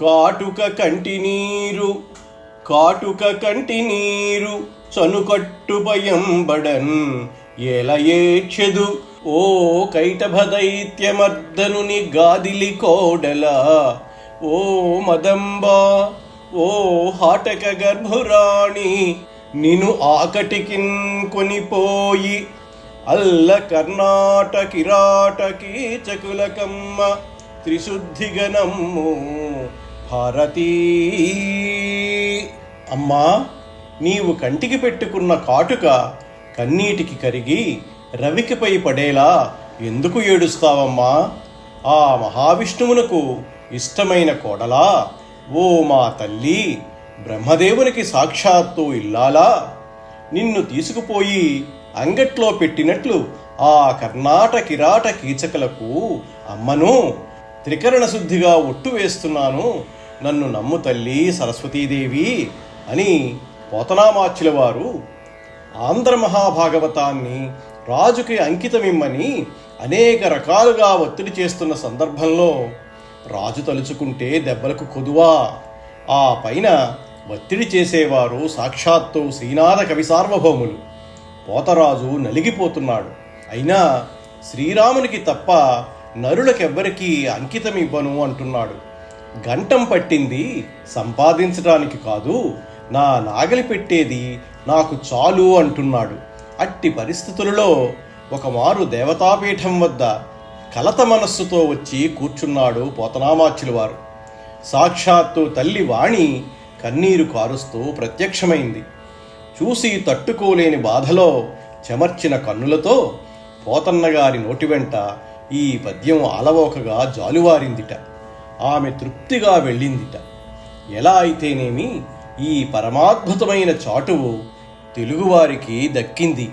కాటుక కంటి నీరు కాటుక కంటి నీరు చనుకట్టు భయంబడన్ ఎల ఓ కైటభదైత్యమర్దనుని గాదిలి కోడల ఓ మదంబా ఓ హాటక గర్భురాణి నిను ఆకటికిన్ కొనిపోయి అల్ల కర్ణాటకిరాట కీచకులకమ్మ త్రిశుద్ధిగనమ్ము భారతీ. అమ్మా నీవు కంటికి పెట్టుకున్న కాటుక కన్నీటికి కరిగి రవికిపై పడేలా ఎందుకు ఏడుస్తావమ్మా? ఆ మహావిష్ణువునకు ఇష్టమైన కోడలా ఓ మా తల్లి బ్రహ్మదేవునికి సాక్షాత్తు ఇల్లాలా. నిన్ను తీసుకుపోయి అంగట్లో పెట్టినట్లు ఆ కర్ణాట కిరాట కీచకులకు అమ్మను త్రికరణ శుద్ధిగా ఒట్టు వేస్తున్నాను. నన్ను నమ్ము తల్లి సరస్వతీదేవి అని పోతనామాచ్యుల వారు ఆంధ్ర మహాభాగవతాన్ని రాజుకి అంకితమిమ్మని అనేక రకాలుగా ఒత్తిడి చేస్తున్న సందర్భంలో రాజు తలుచుకుంటే దెబ్బలకు కొదువా. ఆ పైన ఒత్తిడి చేసేవారు సాక్షాత్తు శ్రీనాథ కవి సార్వభౌములు. పోతరాజు నలిగిపోతున్నాడు. అయినా శ్రీరామునికి తప్ప నరులకెవ్వరికీ అంకితం ఇవ్వను అంటున్నాడు. గంటం పట్టింది సంపాదించడానికి కాదు. నా నాగలి పెట్టేది నాకు చాలు అంటున్నాడు. అట్టి పరిస్థితులలో ఒకమారు దేవతాపీఠం వద్ద కలత మనస్సుతో వచ్చి కూర్చున్నాడు పోతనామాచ్యుల వారు. సాక్షాత్తు తల్లి వాణి కన్నీరు కారుస్తూ ప్రత్యక్షమైంది. చూసి తట్టుకోలేని బాధలో చెమర్చిన కన్నులతో పోతన్నగారి నోటి వెంట ఈ పద్యం ఆలవోకగా జాలువారిందిట. ఆమె తృప్తిగా వెళ్ళిందిట. ఎలా అయితేనేమి ఈ పరమాద్భుతమైన చాటువు తెలుగువారికి దక్కింది.